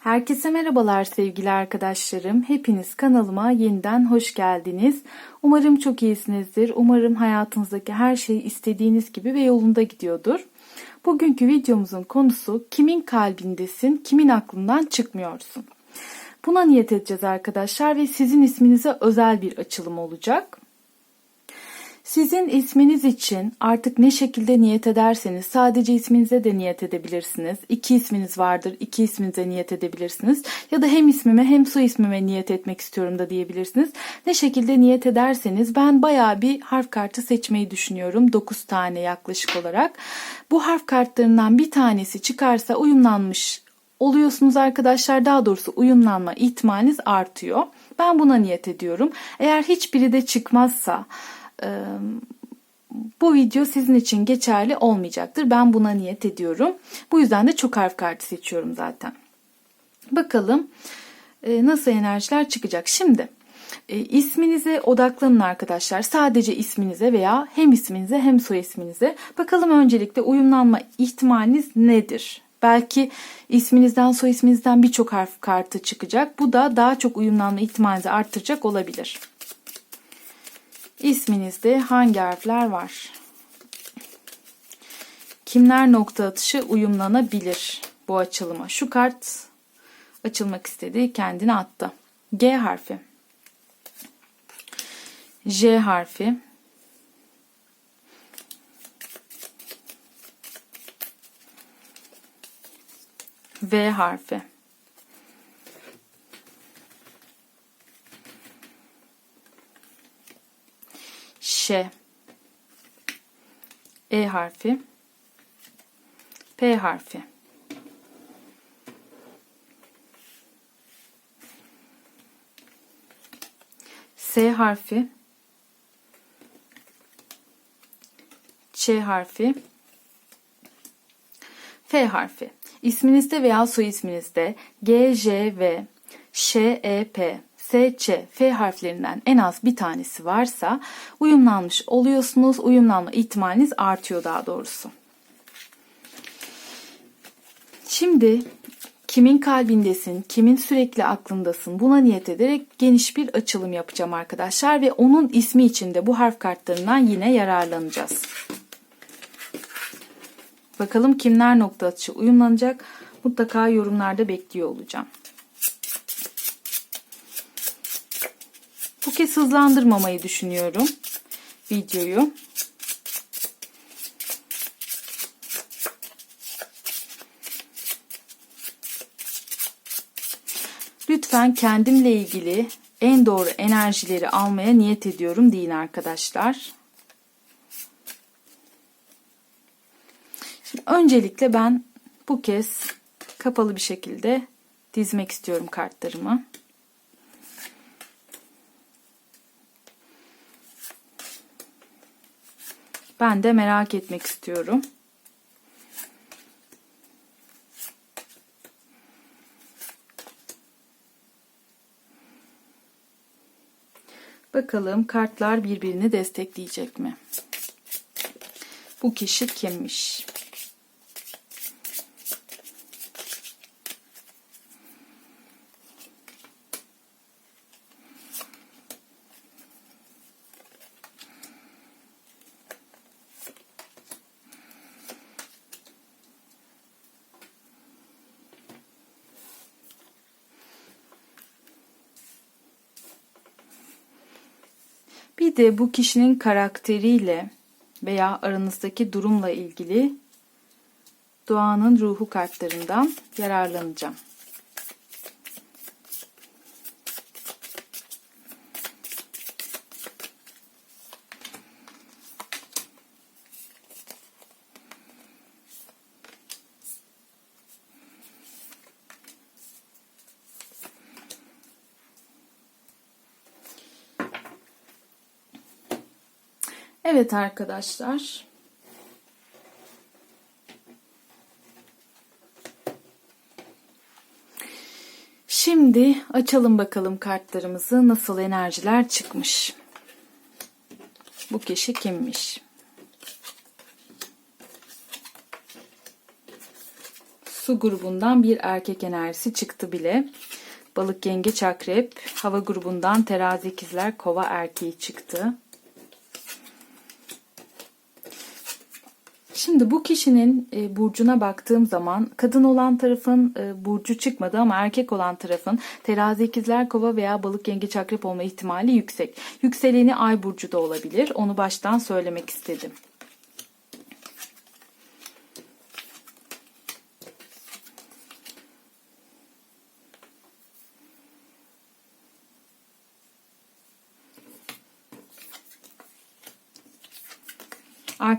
Herkese merhabalar sevgili arkadaşlarım. Hepiniz kanalıma yeniden hoş geldiniz. Umarım çok iyisinizdir. Umarım hayatınızdaki her şey istediğiniz gibi ve yolunda gidiyordur. Bugünkü videomuzun konusu kimin kalbindesin, kimin aklından çıkmıyorsun. Buna niyet edeceğiz arkadaşlar ve sizin isminize özel bir açılım olacak. Sizin isminiz için artık ne şekilde niyet ederseniz sadece isminize de niyet edebilirsiniz. İki isminiz vardır, iki isminize niyet edebilirsiniz. Ya da hem ismime hem soy ismime niyet etmek istiyorum da diyebilirsiniz. Ne şekilde niyet ederseniz ben baya bir harf kartı seçmeyi düşünüyorum. 9 tane yaklaşık olarak. Bu harf kartlarından bir tanesi çıkarsa uyumlanmış oluyorsunuz arkadaşlar. Daha doğrusu uyumlanma ihtimaliniz artıyor. Ben buna niyet ediyorum. Eğer hiçbiri de çıkmazsa bu video sizin için geçerli olmayacaktır. Ben buna niyet ediyorum. Bu yüzden de çok harf kartı seçiyorum zaten. Bakalım nasıl enerjiler çıkacak. Şimdi isminize odaklanın arkadaşlar. Sadece isminize veya hem isminize hem soy isminize. Bakalım öncelikle uyumlanma ihtimaliniz nedir? Belki isminizden soy isminizden birçok harf kartı çıkacak. Bu da daha çok uyumlanma ihtimalinizi arttıracak olabilir. İsminizde hangi harfler var? Kimler nokta atışı uyumlanabilir bu açılıma? Şu kart açılmak istedi, kendini attı. G harfi. J harfi. V harfi. Ş E harfi. P harfi. S harfi. Ç harfi. F harfi. İsminizde veya soy isminizde G, J, V, Ş, E, P S, Ç, F harflerinden en az bir tanesi varsa uyumlanmış oluyorsunuz. Uyumlanma ihtimaliniz artıyor daha doğrusu. Şimdi kimin kalbindesin, kimin sürekli aklındasın buna niyet ederek geniş bir açılım yapacağım arkadaşlar ve onun ismi içinde bu harf kartlarından yine yararlanacağız. Bakalım kimler nokta atışı uyumlanacak mutlaka yorumlarda bekliyor olacağım. Bu kez hızlandırmamayı düşünüyorum videoyu. Lütfen kendimle ilgili en doğru enerjileri almaya niyet ediyorum deyin arkadaşlar. Şimdi öncelikle ben bu kez kapalı bir şekilde dizmek istiyorum kartlarımı. Ben de merak etmek istiyorum. Bakalım kartlar birbirini destekleyecek mi? Bu kişi kimmiş? Bir de bu kişinin karakteriyle veya aranızdaki durumla ilgili doğanın ruhu kartlarından yararlanacağım. Evet arkadaşlar. Şimdi açalım bakalım kartlarımızı nasıl enerjiler çıkmış. Bu kişi kimmiş? Su grubundan bir erkek enerjisi çıktı bile. Balık, yengeç, akrep. Hava grubundan terazi, ikizler, kova erkeği çıktı. Şimdi bu kişinin e, burcuna baktığım zaman kadın olan tarafın e, burcu çıkmadı ama erkek olan tarafın terazi ikizler kova veya balık yengeç akrep olma ihtimali yüksek. Yükseleni ay burcu da olabilir. Onu baştan söylemek istedim.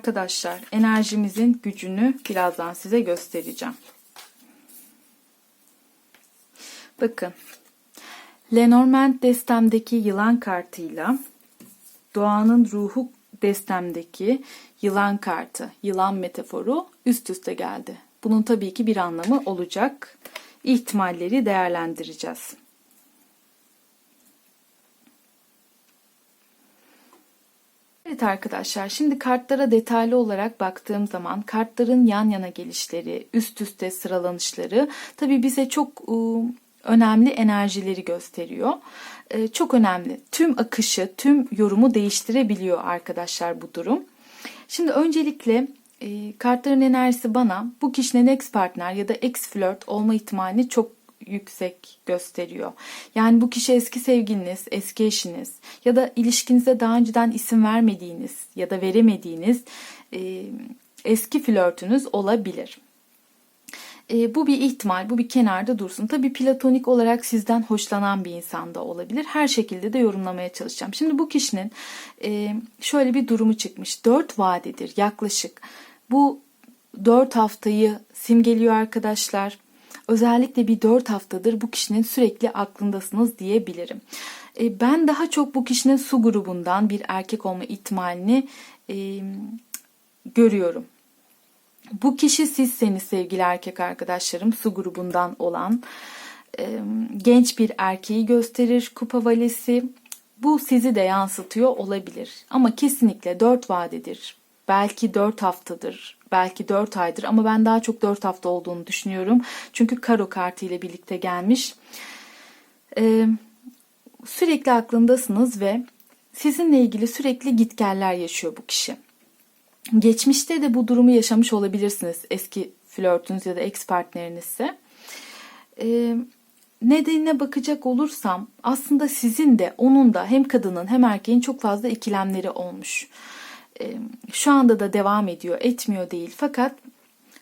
Arkadaşlar enerjimizin gücünü birazdan size göstereceğim. Bakın Lenormand destemdeki yılan kartıyla doğanın ruhu destemdeki yılan kartı, yılan metaforu üst üste geldi. Bunun tabii ki bir anlamı olacak. İhtimalleri değerlendireceğiz. Evet arkadaşlar şimdi kartlara detaylı olarak baktığım zaman kartların yan yana gelişleri, üst üste sıralanışları tabi bize çok ıı, önemli enerjileri gösteriyor. Ee, çok önemli. Tüm akışı, tüm yorumu değiştirebiliyor arkadaşlar bu durum. Şimdi öncelikle e, kartların enerjisi bana bu kişinin ex partner ya da ex flört olma ihtimalini çok yüksek gösteriyor. Yani bu kişi eski sevgiliniz, eski eşiniz ya da ilişkinize daha önceden isim vermediğiniz ya da veremediğiniz e, eski flörtünüz olabilir. E, bu bir ihtimal, bu bir kenarda dursun. Tabii platonik olarak sizden hoşlanan bir insan da olabilir. Her şekilde de yorumlamaya çalışacağım. Şimdi bu kişinin e, şöyle bir durumu çıkmış. Dört vadedir yaklaşık. Bu dört haftayı simgeliyor arkadaşlar özellikle bir 4 haftadır bu kişinin sürekli aklındasınız diyebilirim. E, ben daha çok bu kişinin su grubundan bir erkek olma ihtimalini e, görüyorum. Bu kişi sizseniz sevgili erkek arkadaşlarım su grubundan olan e, genç bir erkeği gösterir kupa valesi. Bu sizi de yansıtıyor olabilir ama kesinlikle 4 vadedir. Belki 4 haftadır, belki 4 aydır ama ben daha çok 4 hafta olduğunu düşünüyorum. Çünkü karo kartı ile birlikte gelmiş. Ee, sürekli aklındasınız ve sizinle ilgili sürekli gitgeller yaşıyor bu kişi. Geçmişte de bu durumu yaşamış olabilirsiniz eski flörtünüz ya da ex partnerinizse. Ee, nedenine bakacak olursam aslında sizin de onun da hem kadının hem erkeğin çok fazla ikilemleri olmuş şu anda da devam ediyor, etmiyor değil. Fakat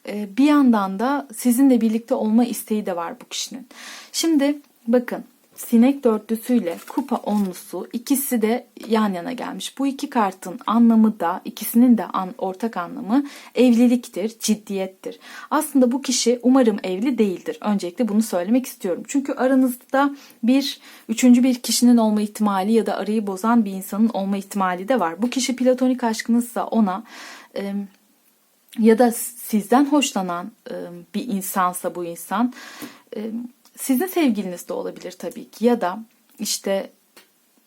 bir yandan da sizinle birlikte olma isteği de var bu kişinin. Şimdi bakın sinek dörtlüsüyle kupa onlusu ikisi de yan yana gelmiş. Bu iki kartın anlamı da ikisinin de an, ortak anlamı evliliktir, ciddiyettir. Aslında bu kişi umarım evli değildir. Öncelikle bunu söylemek istiyorum. Çünkü aranızda bir üçüncü bir kişinin olma ihtimali ya da arayı bozan bir insanın olma ihtimali de var. Bu kişi platonik aşkınızsa ona e, ya da sizden hoşlanan e, bir insansa bu insan e, sizin sevgiliniz de olabilir tabii ki ya da işte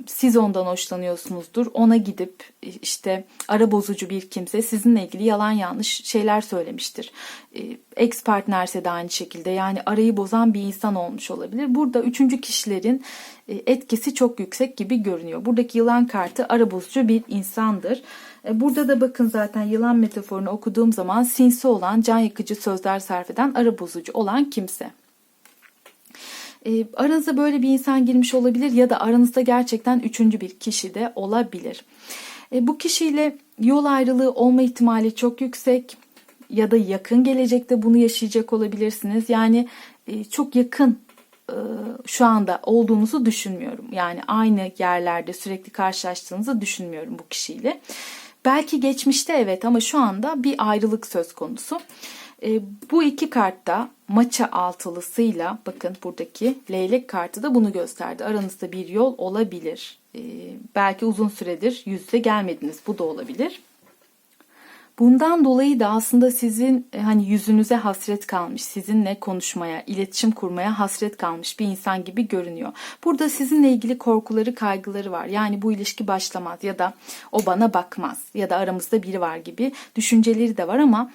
siz ondan hoşlanıyorsunuzdur. Ona gidip işte ara bozucu bir kimse sizinle ilgili yalan yanlış şeyler söylemiştir. Ee, ex partnerse de aynı şekilde yani arayı bozan bir insan olmuş olabilir. Burada üçüncü kişilerin e, etkisi çok yüksek gibi görünüyor. Buradaki yılan kartı ara bozucu bir insandır. E, burada da bakın zaten yılan metaforunu okuduğum zaman sinsi olan, can yakıcı sözler sarf eden, ara bozucu olan kimse. E, aranıza böyle bir insan girmiş olabilir ya da aranızda gerçekten üçüncü bir kişi de olabilir. E, bu kişiyle yol ayrılığı olma ihtimali çok yüksek ya da yakın gelecekte bunu yaşayacak olabilirsiniz. Yani e, çok yakın e, şu anda olduğunuzu düşünmüyorum. Yani aynı yerlerde sürekli karşılaştığınızı düşünmüyorum bu kişiyle. Belki geçmişte evet ama şu anda bir ayrılık söz konusu. E, bu iki kartta maça altılısıyla bakın buradaki leylek kartı da bunu gösterdi. Aranızda bir yol olabilir. E, belki uzun süredir yüz yüze gelmediniz. Bu da olabilir. Bundan dolayı da aslında sizin e, hani yüzünüze hasret kalmış, sizinle konuşmaya, iletişim kurmaya hasret kalmış bir insan gibi görünüyor. Burada sizinle ilgili korkuları, kaygıları var. Yani bu ilişki başlamaz ya da o bana bakmaz ya da aramızda biri var gibi düşünceleri de var ama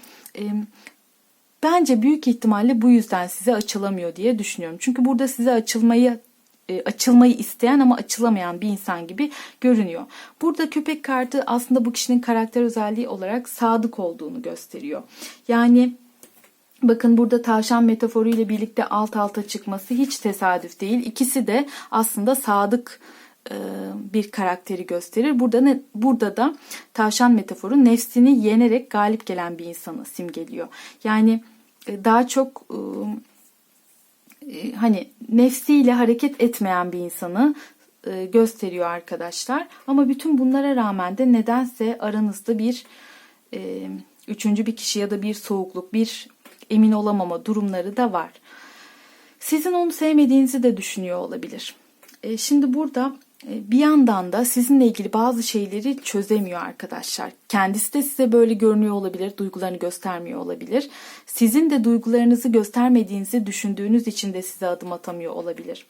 Bence büyük ihtimalle bu yüzden size açılamıyor diye düşünüyorum. Çünkü burada size açılmayı e, açılmayı isteyen ama açılamayan bir insan gibi görünüyor. Burada köpek kartı aslında bu kişinin karakter özelliği olarak sadık olduğunu gösteriyor. Yani Bakın burada tavşan metaforu ile birlikte alt alta çıkması hiç tesadüf değil. İkisi de aslında sadık bir karakteri gösterir. Burada ne burada da tavşan metaforu nefsini yenerek galip gelen bir insanı simgeliyor. Yani e, daha çok e, hani nefsiyle hareket etmeyen bir insanı gösteriyor arkadaşlar. Ama bütün bunlara rağmen de nedense aranızda bir üçüncü bir kişi ya da bir soğukluk, bir emin olamama durumları da var. Sizin onu sevmediğinizi de düşünüyor olabilir. E, şimdi burada e, bir yandan da sizinle ilgili bazı şeyleri çözemiyor arkadaşlar. Kendisi de size böyle görünüyor olabilir, duygularını göstermiyor olabilir. Sizin de duygularınızı göstermediğinizi düşündüğünüz için de size adım atamıyor olabilir.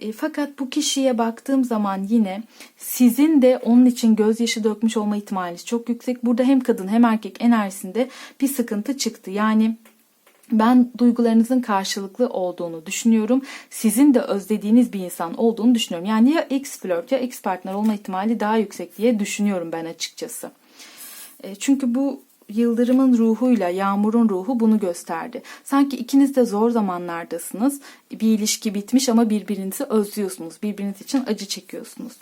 E, fakat bu kişiye baktığım zaman yine sizin de onun için gözyaşı dökmüş olma ihtimaliniz çok yüksek. Burada hem kadın hem erkek enerjisinde bir sıkıntı çıktı. Yani ben duygularınızın karşılıklı olduğunu düşünüyorum. Sizin de özlediğiniz bir insan olduğunu düşünüyorum. Yani ya ex flört ya ex partner olma ihtimali daha yüksek diye düşünüyorum ben açıkçası. E, çünkü bu yıldırımın ruhuyla yağmurun ruhu bunu gösterdi. Sanki ikiniz de zor zamanlardasınız. Bir ilişki bitmiş ama birbirinizi özlüyorsunuz. Birbiriniz için acı çekiyorsunuz.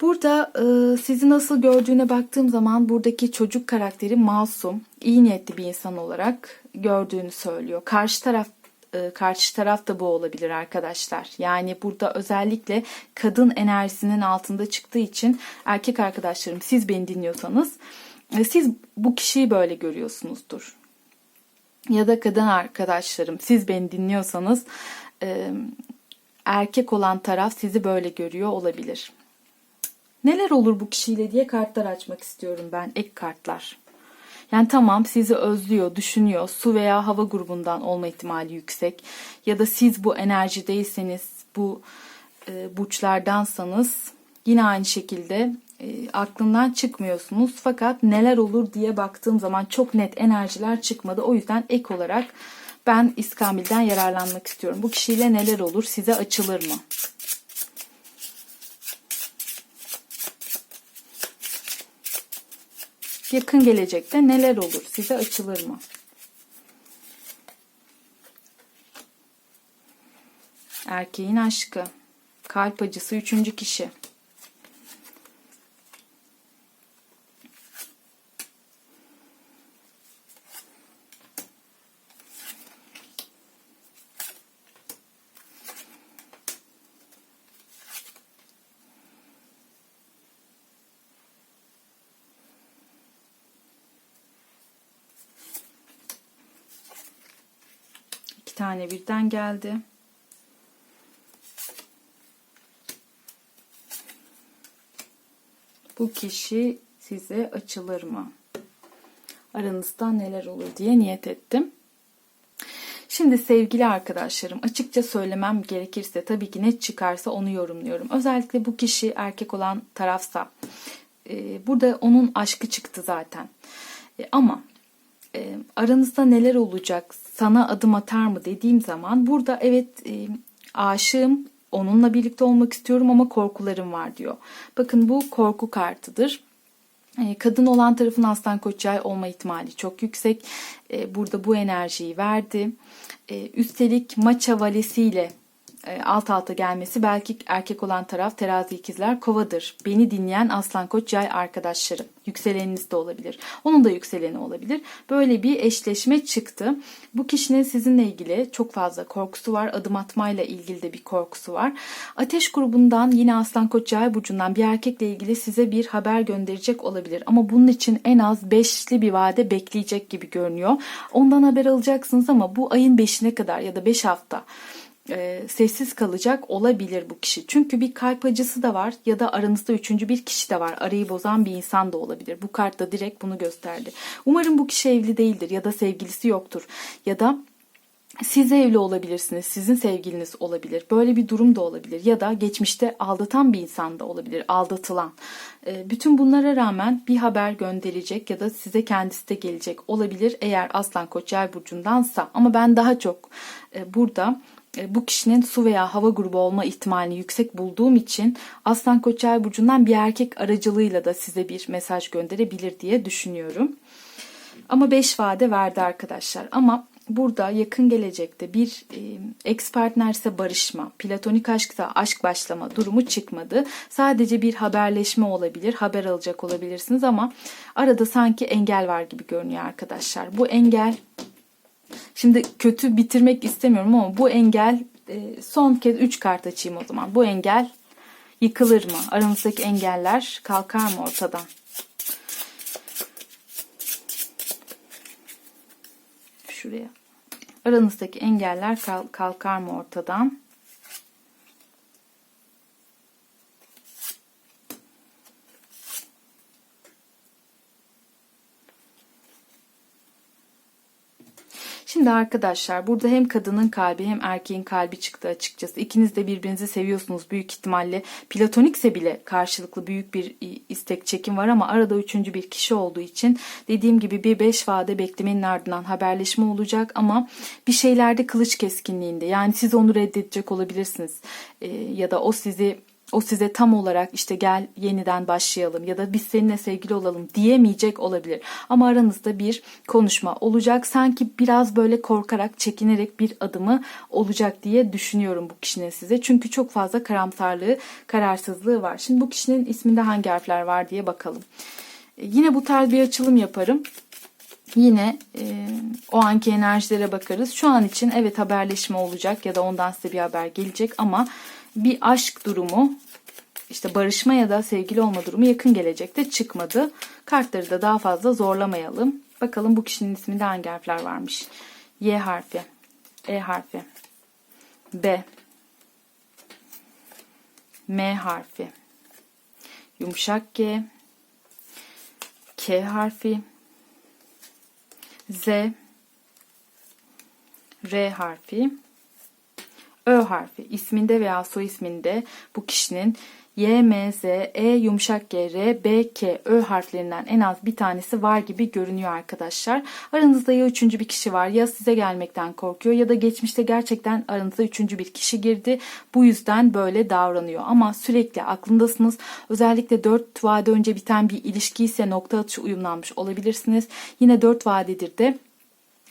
Burada e, sizi nasıl gördüğüne baktığım zaman buradaki çocuk karakteri masum, iyi niyetli bir insan olarak gördüğünü söylüyor. Karşı taraf e, karşı taraf da bu olabilir arkadaşlar. Yani burada özellikle kadın enerjisinin altında çıktığı için erkek arkadaşlarım siz beni dinliyorsanız e, siz bu kişiyi böyle görüyorsunuzdur. Ya da kadın arkadaşlarım siz beni dinliyorsanız e, erkek olan taraf sizi böyle görüyor olabilir. Neler olur bu kişiyle diye kartlar açmak istiyorum ben. Ek kartlar. Yani tamam sizi özlüyor, düşünüyor. Su veya hava grubundan olma ihtimali yüksek. Ya da siz bu enerjideyseniz, bu e, burçlardansanız yine aynı şekilde e, aklından çıkmıyorsunuz. Fakat neler olur diye baktığım zaman çok net enerjiler çıkmadı. O yüzden ek olarak ben İskambil'den yararlanmak istiyorum. Bu kişiyle neler olur? Size açılır mı? Yakın gelecekte neler olur? Size açılır mı? Erkeğin aşkı. Kalp acısı üçüncü kişi. İki tane birden geldi. Bu kişi size açılır mı? Aranızda neler olur diye niyet ettim. Şimdi sevgili arkadaşlarım açıkça söylemem gerekirse tabii ki ne çıkarsa onu yorumluyorum. Özellikle bu kişi erkek olan tarafsa e, burada onun aşkı çıktı zaten. E, ama e, aranızda neler olacak sana adım atar mı dediğim zaman burada evet e, aşığım onunla birlikte olmak istiyorum ama korkularım var diyor. Bakın bu korku kartıdır. E, kadın olan tarafın aslan koç yay olma ihtimali çok yüksek. E, burada bu enerjiyi verdi. E, üstelik maça valesiyle alt alta gelmesi belki erkek olan taraf terazi ikizler kovadır. Beni dinleyen aslan koç yay arkadaşlarım. Yükseleniniz de olabilir. Onun da yükseleni olabilir. Böyle bir eşleşme çıktı. Bu kişinin sizinle ilgili çok fazla korkusu var. Adım atmayla ilgili de bir korkusu var. Ateş grubundan yine aslan koç yay burcundan bir erkekle ilgili size bir haber gönderecek olabilir. Ama bunun için en az beşli bir vade bekleyecek gibi görünüyor. Ondan haber alacaksınız ama bu ayın beşine kadar ya da beş hafta e, sessiz kalacak olabilir bu kişi. Çünkü bir kalp acısı da var ya da aranızda üçüncü bir kişi de var. Arayı bozan bir insan da olabilir. Bu kart da direkt bunu gösterdi. Umarım bu kişi evli değildir ya da sevgilisi yoktur ya da siz evli olabilirsiniz, sizin sevgiliniz olabilir. Böyle bir durum da olabilir. Ya da geçmişte aldatan bir insan da olabilir, aldatılan. E, bütün bunlara rağmen bir haber gönderecek ya da size kendisi de gelecek olabilir eğer Aslan Koç yay burcundansa. Ama ben daha çok e, burada bu kişinin su veya hava grubu olma ihtimalini yüksek bulduğum için Aslan Koç yay burcundan bir erkek aracılığıyla da size bir mesaj gönderebilir diye düşünüyorum. Ama 5 vade verdi arkadaşlar. Ama burada yakın gelecekte bir e, ex partnerse barışma, platonik aşksa aşk başlama durumu çıkmadı. Sadece bir haberleşme olabilir, haber alacak olabilirsiniz ama arada sanki engel var gibi görünüyor arkadaşlar. Bu engel Şimdi kötü bitirmek istemiyorum ama bu engel e, son kez 3 kart açayım o zaman. Bu engel yıkılır mı? Aramızdaki engeller kalkar mı ortadan? Şuraya. Aranızdaki engeller kalkar mı ortadan? Şimdi arkadaşlar burada hem kadının kalbi hem erkeğin kalbi çıktı açıkçası. İkiniz de birbirinizi seviyorsunuz büyük ihtimalle. Platonikse bile karşılıklı büyük bir istek çekim var ama arada üçüncü bir kişi olduğu için dediğim gibi bir beş vade beklemenin ardından haberleşme olacak ama bir şeylerde kılıç keskinliğinde. Yani siz onu reddedecek olabilirsiniz. Ee, ya da o sizi o size tam olarak işte gel yeniden başlayalım ya da biz seninle sevgili olalım diyemeyecek olabilir. Ama aranızda bir konuşma olacak. Sanki biraz böyle korkarak, çekinerek bir adımı olacak diye düşünüyorum bu kişinin size. Çünkü çok fazla karamsarlığı, kararsızlığı var. Şimdi bu kişinin isminde hangi harfler var diye bakalım. E, yine bu tarz bir açılım yaparım. Yine e, o anki enerjilere bakarız. Şu an için evet haberleşme olacak ya da ondan size bir haber gelecek ama bir aşk durumu işte barışma ya da sevgili olma durumu yakın gelecekte çıkmadı. Kartları da daha fazla zorlamayalım. Bakalım bu kişinin isminde hangi harfler varmış. Y harfi, E harfi, B, M harfi, yumuşak G, K harfi, Z, R harfi, Ö harfi isminde veya soy isminde bu kişinin Y, M, Z, E, yumuşak G, R, B, K, Ö harflerinden en az bir tanesi var gibi görünüyor arkadaşlar. Aranızda ya üçüncü bir kişi var ya size gelmekten korkuyor ya da geçmişte gerçekten aranıza üçüncü bir kişi girdi. Bu yüzden böyle davranıyor ama sürekli aklındasınız. Özellikle dört vade önce biten bir ilişki ise nokta atışı uyumlanmış olabilirsiniz. Yine dört vadedir de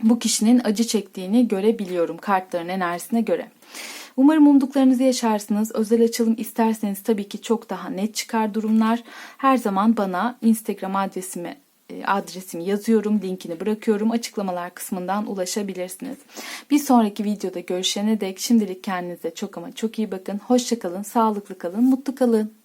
bu kişinin acı çektiğini görebiliyorum kartların enerjisine göre. Umarım umduklarınızı yaşarsınız. Özel açılım isterseniz tabii ki çok daha net çıkar durumlar. Her zaman bana Instagram adresimi e, adresimi yazıyorum. Linkini bırakıyorum. Açıklamalar kısmından ulaşabilirsiniz. Bir sonraki videoda görüşene dek şimdilik kendinize çok ama çok iyi bakın. Hoşçakalın, sağlıklı kalın, mutlu kalın.